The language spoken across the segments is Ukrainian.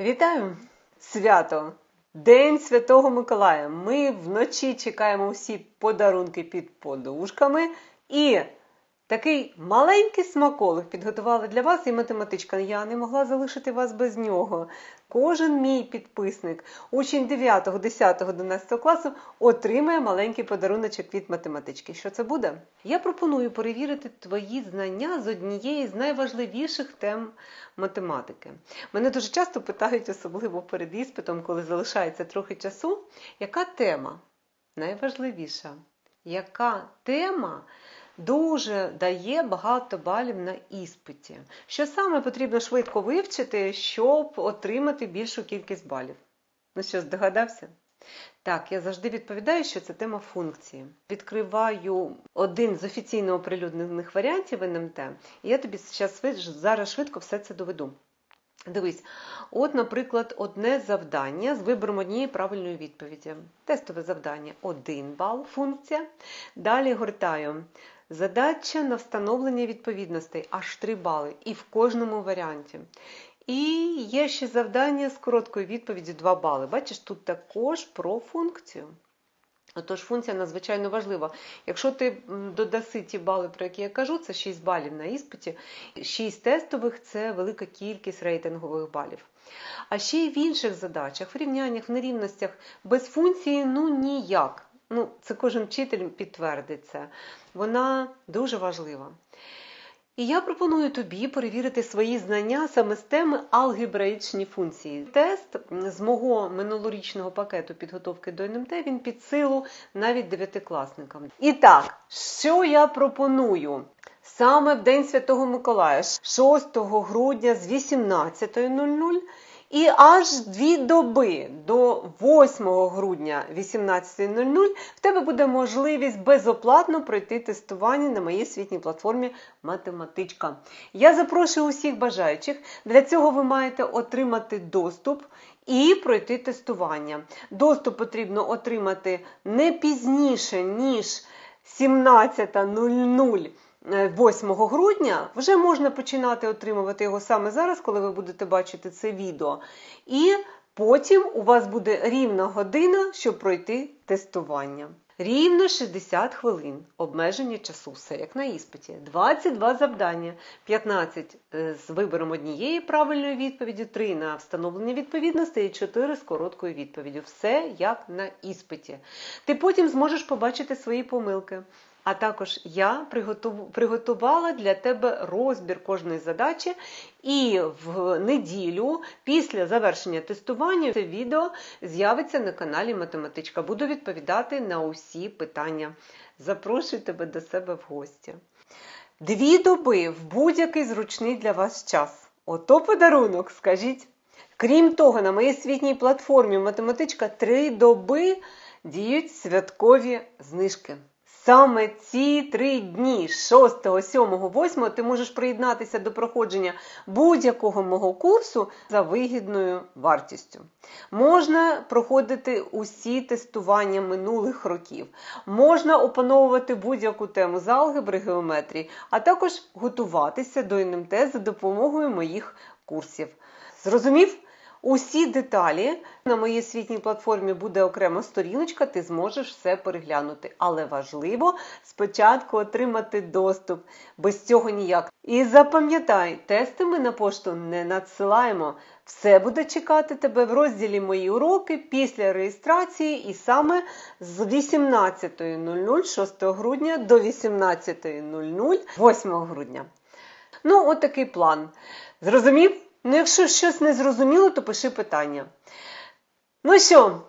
Вітаю! Свято! День Святого Миколая. Ми вночі чекаємо всі подарунки під подушками. І такий маленький смаколик підготувала для вас і математичка. Я не могла залишити вас без нього. Кожен мій підписник, учень 9, 10, 11 класу, отримає маленький подаруночок від математички. Що це буде? Я пропоную перевірити твої знання з однієї з найважливіших тем математики. Мене дуже часто питають, особливо перед іспитом, коли залишається трохи часу, яка тема найважливіша? Яка тема дуже дає багато балів на іспиті? Що саме потрібно швидко вивчити, щоб отримати більшу кількість балів? Ну що, здогадався? Так, я завжди відповідаю, що це тема функції. Відкриваю один з офіційно оприлюднених варіантів НМТ, і я тобі зараз швидко все це доведу. Дивись, от, наприклад, одне завдання з вибором однієї правильної відповіді. Тестове завдання 1 бал, функція. Далі гортаю. Задача на встановлення відповідностей аж 3 бали. І в кожному варіанті. І є ще завдання з короткою відповіді 2 бали. Бачиш, тут також про функцію. Отож, функція надзвичайно важлива. Якщо ти додаси ті бали, про які я кажу, це 6 балів на іспиті, 6 тестових це велика кількість рейтингових балів. А ще й в інших задачах, в рівняннях, в нерівностях, без функції ну ніяк. Ну, Це кожен вчитель підтвердить це. Вона дуже важлива. І я пропоную тобі перевірити свої знання саме з теми алгебраїчні функції. Тест з мого минулорічного пакету підготовки до НМТ він під силу навіть дев'ятикласникам. І так, що я пропоную? Саме в День Святого Миколая, 6 грудня з 18.00 і аж дві доби до 8 грудня 18.00 в тебе буде можливість безоплатно пройти тестування на моїй світній платформі Математичка. Я запрошую усіх бажаючих. Для цього ви маєте отримати доступ і пройти тестування. Доступ потрібно отримати не пізніше, ніж 17.00. 8 е, грудня вже можна починати отримувати його саме зараз, коли ви будете бачити це відео. І потім у вас буде рівна година, щоб пройти тестування. Рівно 60 хвилин обмеження часу, все як на іспиті. 22 завдання, 15 е, з вибором однієї правильної відповіді, 3 на встановлення відповідності і 4 з короткою відповіддю. Все як на іспиті. Ти потім зможеш побачити свої помилки. А також я приготувала для тебе розбір кожної задачі, і в неділю, після завершення тестування, це відео з'явиться на каналі Математичка. Буду відповідати на усі питання. Запрошую тебе до себе в гості. Дві доби в будь-який зручний для вас час. Ото подарунок, скажіть. Крім того, на моїй світній платформі Математичка три доби діють святкові знижки. Саме ці три дні, 6, 7, 8, ти можеш приєднатися до проходження будь-якого мого курсу за вигідною вартістю. Можна проходити усі тестування минулих років, можна опановувати будь-яку тему з алгебри геометрії, а також готуватися до НМТ за допомогою моїх курсів. Зрозумів? Усі деталі на моїй світній платформі буде окрема сторіночка, ти зможеш все переглянути. Але важливо спочатку отримати доступ. Без цього ніяк. І запам'ятай, тести ми на пошту не надсилаємо. Все буде чекати тебе в розділі Мої уроки після реєстрації, і саме з 18.00 6 грудня до 18.00 8 грудня. Ну, от такий план. Зрозумів? Ну, якщо щось не зрозуміло, то пиши питання. Ну що,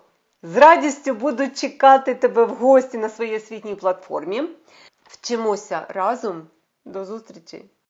з радістю буду чекати тебе в гості на своїй освітній платформі. Вчимося разом. До зустрічі!